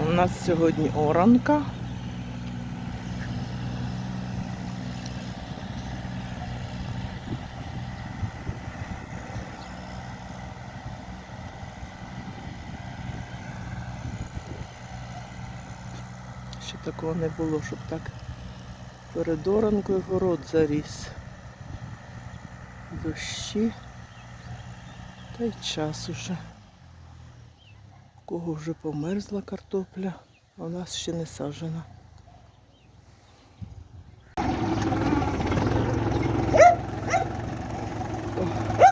У нас сьогодні оранка. Ще такого не було, щоб так перед оранкою город заріс. Дощі. Та й час уже кого вже померзла картопля, а у нас ще не сажена. О.